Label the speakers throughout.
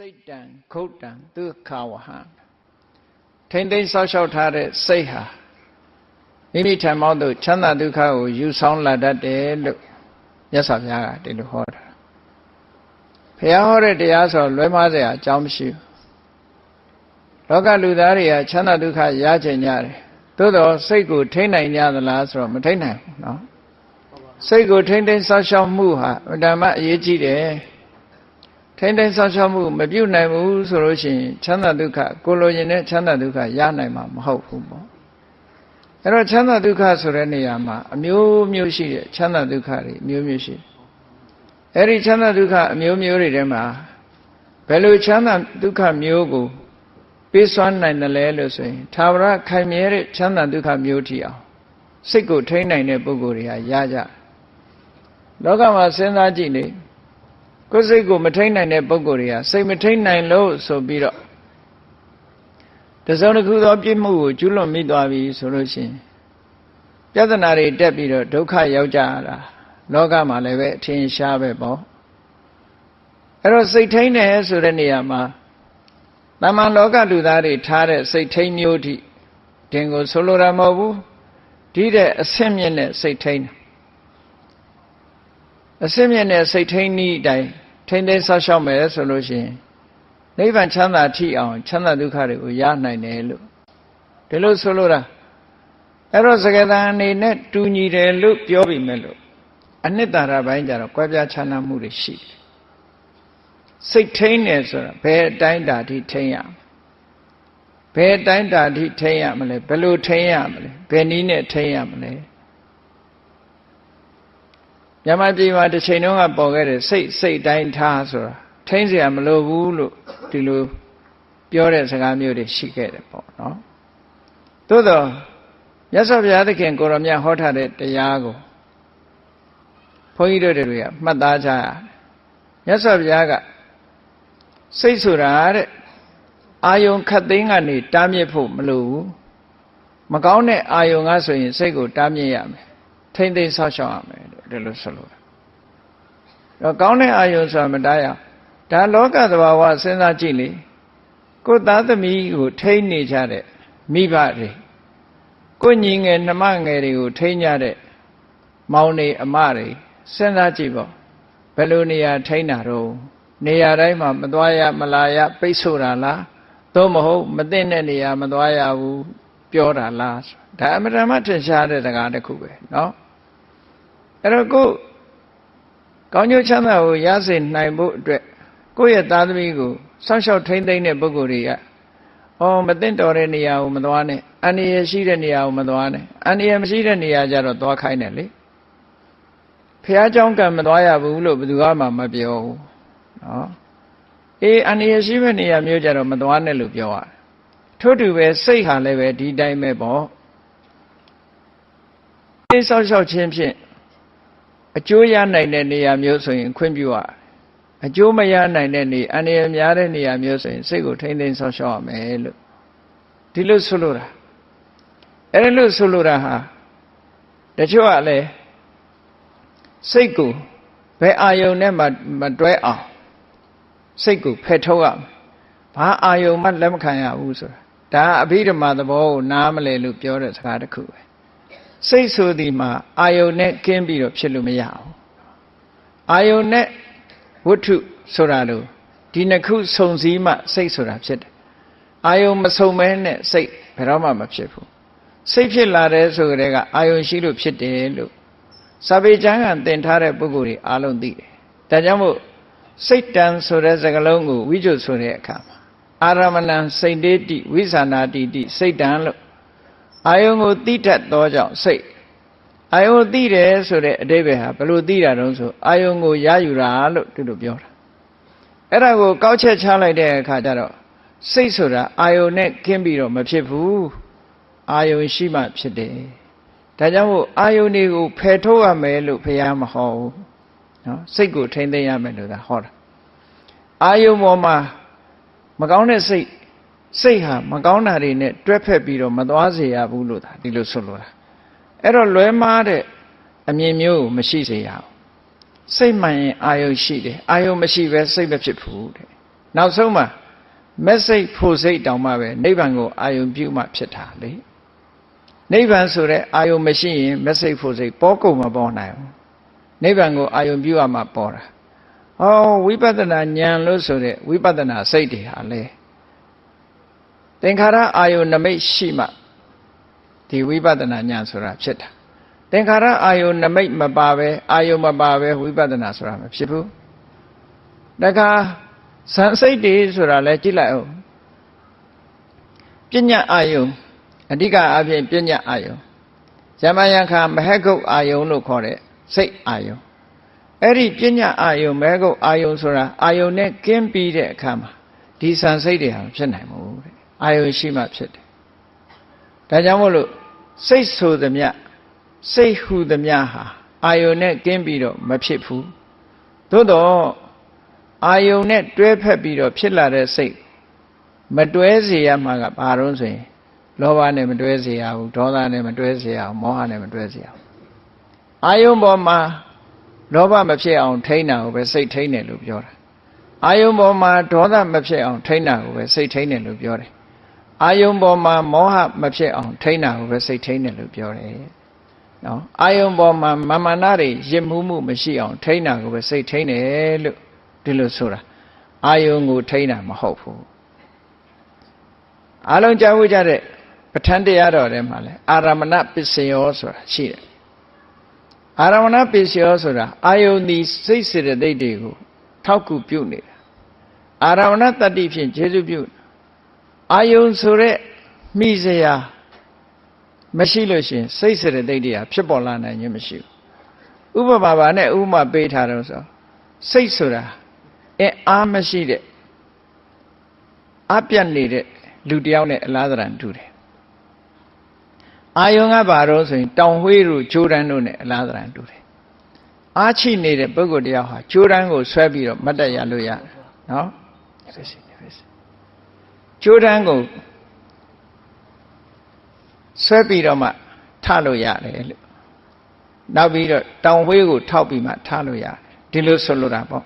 Speaker 1: စိတ်တံခုတ်တံဒုက္ခဝဟထိမ့်သိမ်းဆောက်ရှောက်ထားတဲ့စိတ်ဟာမိမိထံမောင်းသို့ချမ်းသာဒုက္ခကိုယူဆောင်လာတတ်တယ်လို့မြတ်စွာဘုရားကဒီလိုဟောတာဘုရားဟောတဲ့တရားဆိုလွဲမှားစရာအကြောင်းမရှိဘူးလောကလူသားတွေကချမ်းသာဒုက္ခရကြင်ကြတယ်သို့တော့စိတ်ကိုထိမ့်နိုင်ကြသလားဆိုတော့မထိမ့်နိုင်ဘူးနော်စိတ်ကိုထိမ့်သိမ်းဆောက်ရှောက်မှုဟာအတ္တမအရေးကြီးတယ် ထိမ့်သိမ်းဆောက်ရှောက်မှုမပြုတ်နိုင်ဘူးဆိုလို့ရှိရင်ချမ်းသာဒုက္ခကိုလိုချင်တဲ့ချမ်းသာဒုက္ခရနိုင်မှာမဟုတ်ဘူးပေါ့အဲ့တော့ချမ်းသာဒုက္ခဆိုတဲ့နေရာမှာအမျိုးမျိုးရှိတဲ့ချမ်းသာဒုက္ခတွေအမျိုးမျိုးရှိတယ်အဲ့ဒီချမ်းသာဒုက္ခအမျိုးမျိုးတွေထဲမှာဘယ်လိုချမ်းသာဒုက္ခမျိုးကိုပေးစွမ်းနိုင်တယ်လဲလို့ဆိုရင်သာဝရခိုင်မြဲတဲ့ချမ်းသာဒုက္ခမျိုးထီအောင်စိတ်ကိုထိန်းနိုင်တဲ့ပုဂ္ဂိုလ်တွေဟာရကြလောကမှာစဉ်းစားကြည့်လေ ကိုယ်စိတ်ကိုမထိန်းနိုင်တဲ့ပုဂ္ဂိုလ်တွေကစိတ်မထိန်းနိုင်လို့ဆိုပြီးတော့တစုံတစ်ခုသောပြစ်မှုကိုကျူးလွန်မိသွားပြီဆိုလို့ရှိရင်ပြဿနာတွေတက်ပြီးတော့ဒုက္ခရောက်ကြရတာလောကမှာလည်းပဲအထင်ရှားပဲပေါ့အဲ့တော့စိတ်ထိန်းတယ်ဆိုတဲ့နေရာမှာတမန်လောကလူသားတွေထားတဲ့စိတ်ထိန်းမျိုးထိတင်ကိုဆိုလိုတာမဟုတ်ဘူးဒီတဲ့အဆင့်မြင့်တဲ့စိတ်ထိန်းအဆင့်မြင့်တဲ့စိတ်ထိန်းဤတိုင်း ထိန်းသိမ်းဆောက်ရှောက်မယ်ဆိုလို့ရှိရင်နိဗ္ဗာန်ချမ်းသာထိအောင်ချမ်းသာဒုက္ခတွေကိုရနိုင်တယ်လို့ဒီလိုဆိုလိုတာအဲ့တော့စကတန်အနေနဲ့တူညီတယ်လို့ပြောပြီးမဲ့လို့အနှစ်သာရပိုင်းကြတော့ကွဲပြားခြားနားမှုတွေရှိတယ်စိတ်ထိန်းတယ်ဆိုတာဘယ်အတိုင်းတာထိထိန်းရဘယ်အတိုင်းတာထိထိန်းရမလဲဘယ်လိုထိန်းရမလဲဘယ်နည်းနဲ့ထိန်းရမလဲ မြန်မာပြည်မှာတစ်ချိန်တုန်းကပေါ်ခဲ့တဲ့စိတ်စိတ်တိုင်းထားဆိုတာထိန်းเสียမလိုဘူးလို့ဒီလိုပြောတဲ့စကားမျိုးတွေရှိခဲ့တယ်ပေါ့နော်သို့တော့မြတ်စွာဘုရားသခင်ကိုရောမြတ်ဟောထားတဲ့တရားကိုဘုန်းကြီးတို့တွေကမှတ်သားကြရတယ်မြတ်စွာဘုရားကစိတ်ဆိုတာတဲ့အာယုံခတ်သိမ်းကနေတားမြစ်ဖို့မလိုဘူးမကောင်းတဲ့အာယုံကဆိုရင်စိတ်ကိုတားမြစ်ရမယ်ထိမ့်သိမ်းဆောက်ရှောက်ရမယ် လို့ဒီလိုဆိုလို့တော့ကောင်းတဲ့အာယုံဆိုတာမတားရဒါလောကသဘာဝစဉ်းစားကြည့်လေကိုယ်သားသမီးကိုထိမ့်နေကြတဲ့မိဘတွေကိုညီငယ်နှမငယ်တွေကိုထိမ့်ကြတဲ့မောင်နေအမတွေစဉ်းစားကြည့်ပေါ့ဘယ်လိုနေရာထိမ့်တာတော့နေရာတိုင်းမှာမသွားရမလာရပိတ်ဆို့တာလားသို့မဟုတ်မသိတဲ့နေရာမသွားရဘူးပြောတာလားဒါအမှန်တမ်းထင်ရှားတဲ့စကားတစ်ခုပဲเนาะ အဲ့တော့ကိုကောင်းကျိုးချမ်းသာကိုရစေနိုင်ဖို့အတွက်ကိုယ့်ရဲ့သားသမီးကိုစောင့်ရှောက်ထိန်းသိမ်းတဲ့ပုဂ္ဂိုလ်တွေကဩမသိတော်တဲ့နေရာကိုမသွားနဲ့အန္တရာယ်ရှိတဲ့နေရာကိုမသွားနဲ့အန္တရာယ်မရှိတဲ့နေရာကျတော့သွားခိုင်းတယ်လေဖះเจ้าကံမသွားရဘူးလို့ဘယ်သူမှမပြောဘူးနော်အေးအန္တရာယ်ရှိမဲ့နေရာမျိုးကြတော့မသွားနဲ့လို့ပြောရတယ်ထို့တူပဲစိတ်ဟာလည်းပဲဒီတိုင်းပဲပေါ့အေးဆောက်ရှောက်ခြင်းဖြင့် အကျိုးရနိုင်တဲ့နေရာမျိုးဆိုရင်ခွင့်ပြုရအကျိုးမရနိုင်တဲ့နေအန္တရာယ်များတဲ့နေရာမျိုးဆိုရင်စိတ်ကိုထိမ့်သိမ်းဆောက်ရှောက်ရမယ်လို့ဒီလိုဆိုလိုတာအဲ့လိုဆိုလိုတာဟာတချို့ကလည်းစိတ်ကိုဘယ်အာယုံနဲ့မှမတွဲအောင်စိတ်ကိုဖယ်ထုတ်ရမယ်ဘာအာယုံမှလက်မခံရဘူးဆိုတာဒါအဘိဓမ္မာသဘောကိုနားမလဲလို့ပြောတဲ့စကားတစ်ခုပဲ စိတ်ဆိုသည်မှာအာယုံနဲ့ကင်းပြီးတော့ဖြစ်လို့မရဘူးအာယုံနဲ့ဝတ္ထုဆိုတာလို့ဒီနှစ်ခုစုံစည်းမှစိတ်ဆိုတာဖြစ်တယ်အာယုံမစုံမဲနဲ့စိတ်ဘယ်တော့မှမဖြစ်ဘူးစိတ်ဖြစ်လာတဲ့ဆိုကြတဲ့ကအာယုံရှိလို့ဖြစ်တယ်လို့စာပေကျမ်းကသင်ထားတဲ့ပုဂ္ဂိုလ်တွေအားလုံးသိတယ်ဒါကြောင့်မို့စိတ်တန်ဆိုတဲ့စကားလုံးကိုဝိဇ္ဇုဆိုတဲ့အခါမှာအာရမဏံစိတ်တေတိဝိသနာတိတိစိတ်တန်လို့ အာယုံကိုသိတတ်သောကြောင့်စိတ်အာယုံသိတယ်ဆိုတဲ့အတိပ္ပယ်ဟာဘယ်လိုသိတာတုံးဆိုအာယုံကိုရယူတာလို့သူတို့ပြောတာအဲ့ဒါကိုကောက်ချက်ချလိုက်တဲ့အခါကျတော့စိတ်ဆိုတာအာယုံနဲ့ကင်းပြီးတော့မဖြစ်ဘူးအာယုံရှိမှဖြစ်တယ်ဒါကြောင့်မို့အာယုန်တွေကိုဖယ်ထုတ်ရမယ်လို့ဘုရားမဟောဘူးနော်စိတ်ကိုထိမ့်သိမ်းရမယ်လို့သာဟောတာအာယုန်ပေါ်မှာမကောင်းတဲ့စိတ် စိတ်ဟာမကောင်းတာတွေနဲ့တွဲဖက်ပြီးတော့မသွားစေရဘူးလို့သာဒီလိုဆိုလိုတာအဲ့တော့လွဲမားတဲ့အမြင်မျိုးကိုမရှိစေရအောင်စိတ်မှန်ရင်အာယုန်ရှိတယ်အာယုန်မရှိပဲစိတ်မဖြစ်ဘူးတဲ့နောက်ဆုံးမှာမက်စိတ်ဖို့စိတ်တောင်မှပဲနိဗ္ဗာန်ကိုအာယုံပြုမှဖြစ်တာလေနိဗ္ဗာန်ဆိုတဲ့အာယုံမရှိရင်မက်စိတ်ဖို့စိတ်ပေါ်ကုန်မပေါ်နိုင်ဘူးနိဗ္ဗာန်ကိုအာယုံပြုရမှပေါ်တာဟောဝိပဿနာဉာဏ်လို့ဆိုတဲ့ဝိပဿနာစိတ်တွေဟာလေ သင်္ခါရအာယုံနမိတ်ရှိမှဒီဝိပဿနာဉာဏ်ဆိုတာဖြစ်တာသင်္ခါရအာယုံနမိတ်မပါပဲအာယုံမပါပဲဝိပဿနာဆိုတာမဖြစ်ဘူးတခါဇန်စိတ်တွေဆိုတာလဲကြည့်လိုက်အောင်ပညာအာယုံအဓိကအဖြစ်ပညာအာယုံဇမယံခာမဟကုတ်အာယုံလို့ခေါ်တဲ့စိတ်အာယုံအဲ့ဒီပညာအာယုံမဟကုတ်အာယုံဆိုတာအာယုံနဲ့ကင်းပြီးတဲ့အခါမှာဒီဇန်စိတ်တွေဟာဖြစ်နိုင်မှုတဲ့ အာယုံရှိမှဖြစ်တယ်ဒါကြောင့်မို့လို့စိတ်ဆိုသမျှစိတ်ဟူသမျှဟာအာယုန်နဲ့ကင်းပြီးတော့မဖြစ်ဘူးသို့တော့အာယုန်နဲ့တွဲဖက်ပြီးတော့ဖြစ်လာတဲ့စိတ်မတွဲစေရမှာကဘာလို့ဆိုရင်လောဘနဲ့မတွဲစေရဘူးဒေါသနဲ့မတွဲစေရဘူးမောဟနဲ့မတွဲစေရဘူးအာယုန်ပေါ်မှာလောဘမဖြစ်အောင်ထိန်းတာကိုပဲစိတ်ထိန်းတယ်လို့ပြောတာအာယုန်ပေါ်မှာဒေါသမဖြစ်အောင်ထိန်းတာကိုပဲစိတ်ထိန်းတယ်လို့ပြောတယ် အာယုံပေါ်မှာမောဟမဖြစ်အောင်ထိန်းတာကိုပဲစိတ်ထိန်းတယ်လို့ပြောတယ်နော်အာယုံပေါ်မှာမာမနာတွေရစ်မှုမှုမရှိအောင်ထိန်းတာကိုပဲစိတ်ထိန်းတယ်လို့ဒီလိုဆိုတာအာယုံကိုထိန်းတာမဟုတ်ဘူးအလုံးကြားဝကြတဲ့ပဋ္ဌာန်းတရားတော်ထဲမှာလဲအာရမဏပစ္စယောဆိုတာရှိတယ်အာရမဏပစ္စယောဆိုတာအာယုန်ဒီစိတ်စေတသိက်တွေကိုထောက်ကူပြုနေတာအာရမဏတတ္တိဖြင့်ခြေစုပြု အာယုန်ဆိုတဲ့မိစရာမရှိလို့ရှင်စိတ်စေတသိက်တွေဟာဖြစ်ပေါ်လာနိုင်ခြင်းမရှိဘူးဥပမာပါနဲ့ဥပမာပေးထားတော့ဆိုစိတ်ဆိုတာအင်းအားမရှိတဲ့အပြတ်နေတဲ့လူတယောက်နဲ့အလားတရံတူတယ်အာယုံကဘာတော့ဆိုရင်တောင်ဝှေးတို့ဂျိုးတန်းတို့နဲ့အလားတရံတူတယ်အားချိနေတဲ့ပုဂ္ဂိုလ်တယောက်ဟာဂျိုးတန်းကိုဆွဲပြီးတော့မတ်တက်ရလို့ရတယ်နော် ဂျိုးတန်းကိုဆွဲပြီးတော့မှထလို့ရတယ်လို့နောက်ပြီးတော့တောင်ဝှေးကိုထောက်ပြီးမှထလို့ရတယ်ဒီလိုဆိုလိုတာပေါ့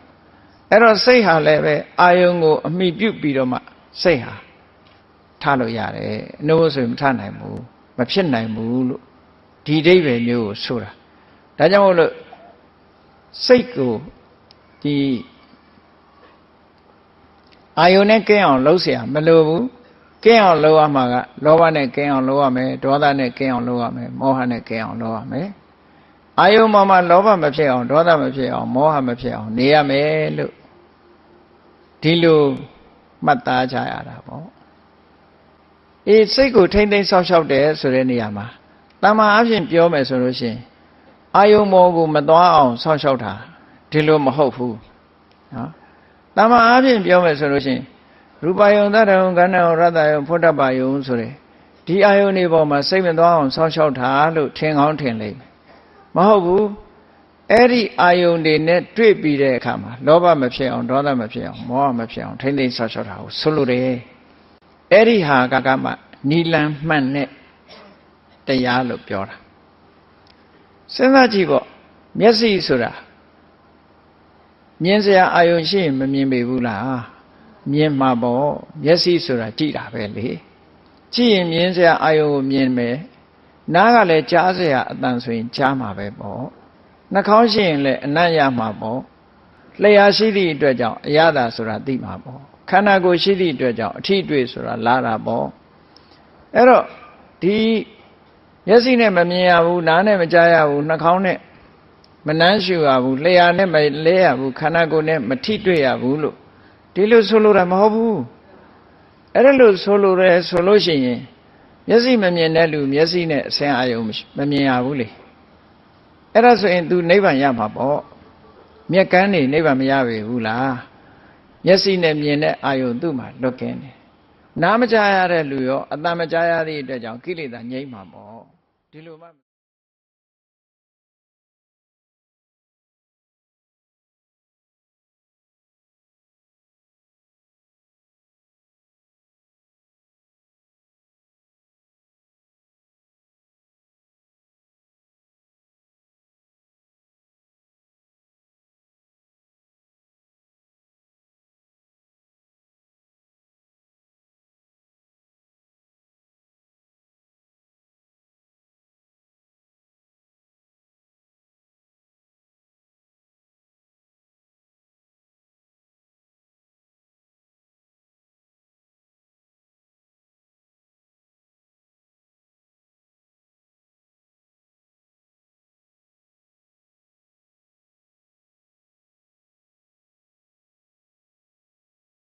Speaker 1: အဲ့တော့စိတ်ဟာလည်းပဲအာယုံကိုအမိပြုတ်ပြီးတော့မှစိတ်ဟာထလို့ရတယ်အနိုးဆိုရင်မထနိုင်ဘူးမဖြစ်နိုင်ဘူးလို့ဒီအိဗယ်မျိုးကိုဆိုတာဒါကြောင့်မို့လို့စိတ်ကိုဒီ အာယုန်နဲ့ကင်းအောင်လှုပ်เสียမလိုဘူးကင်းအောင်လှုပ်ရမှာကလောဘနဲ့ကင်းအောင်လှုပ်ရမယ်ဒေါသနဲ့ကင်းအောင်လှုပ်ရမယ်မောဟနဲ့ကင်းအောင်လှုပ်ရမယ်အာယုန်မှာမှာလောဘမဖြစ်အောင်ဒေါသမဖြစ်အောင်မောဟမဖြစ်အောင်နေရမယ်လို့ဒီလိုမှတ်သားကြရတာပေါ့အေးစိတ်ကိုထိမ့်သိမ်းဆောက်ရှောက်တယ်ဆိုတဲ့နေရာမှာတမန်အဖြစ်ပြောမယ်ဆိုလို့ရှိရင်အာယုံမောကိုမသွားအောင်ဆောက်ရှောက်တာဒီလိုမဟုတ်ဘူးနော် တမန်အဖြစ်ပြောမယ်ဆိုလို့ရှိရင်ရူပယုံသတ္တယုံကဏ္ဍယုံရတ္တယုံဖုဒ္ဓပယုံဆိုတဲ့ဒီအာယုန်တွေပေါ်မှာစိတ်မသွားအောင်ဆောက်ရှောက်တာလို့ထင်ကောင်းထင်လိမ့်မယ်မဟုတ်ဘူးအဲ့ဒီအာယုန်တွေနဲ့တွေ့ပြီးတဲ့အခါမှာလောဘမဖြစ်အောင်ဒေါသမဖြစ်အောင်မောဟမဖြစ်အောင်ထိမ့်သိမ်းဆောက်ရှောက်တာကိုဆိုလိုတယ်အဲ့ဒီဟာကကမှနီလန်မှန်တဲ့တရားလို့ပြောတာစဉ်းစားကြည့်ပေါ့မျက်စိဆိုတာ မြင်စရာအာယုံရှိရင်မမြင်ပေဘူးလားမြင်မှာပေါ့မျက်စိဆိုတာကြည့်တာပဲလေကြည့်ရင်မြင်စရာအာယုံကိုမြင်မယ်နားကလည်းကြားစရာအတန်ဆိုရင်ကြားမှာပဲပေါ့နှာခေါင်းရှိရင်လည်းအနံ့ရမှာပေါ့လျှာရှိသည့်အတွက်ကြောင့်အရသာဆိုတာသိမှာပေါ့ခန္ဓာကိုယ်ရှိသည့်အတွက်ကြောင့်အထီးတွေ့ဆိုတာလာတာပေါ့အဲ့တော့ဒီမျက်စိနဲ့မမြင်ရဘူးနားနဲ့မကြားရဘူးနှာခေါင်းနဲ့ မနှမ်းရှူရဘူးလျှာနဲ့မလဲရဘူးခန္ဓာကိုယ်နဲ့မထိတွေ့ရဘူးလို့ဒီလိုဆိုလိုတာမဟုတ်ဘူးအဲ့ဒါလို့ဆိုလိုရဲဆိုလို့ရှိရင်မျက်စိမမြင်တဲ့လူမျက်စိနဲ့အဆင်းအာယုံမမြင်ရဘူးလေအဲ့ဒါဆိုရင် तू နိဗ္ဗာန်ရမှာပေါ့မျက်ကန်းနေနိဗ္ဗာန်မရပေဘူးလားမျက်စိနဲ့မြင်တဲ့အာယုံသူ့မှာလွတ်ကင်းတယ်နားမကြားရတဲ့လူရောအတန်မကြားရသည့်အတွက်ကြောင့်ကိလေသာငြိမ့်မှာပေါ့ဒီလိုမှ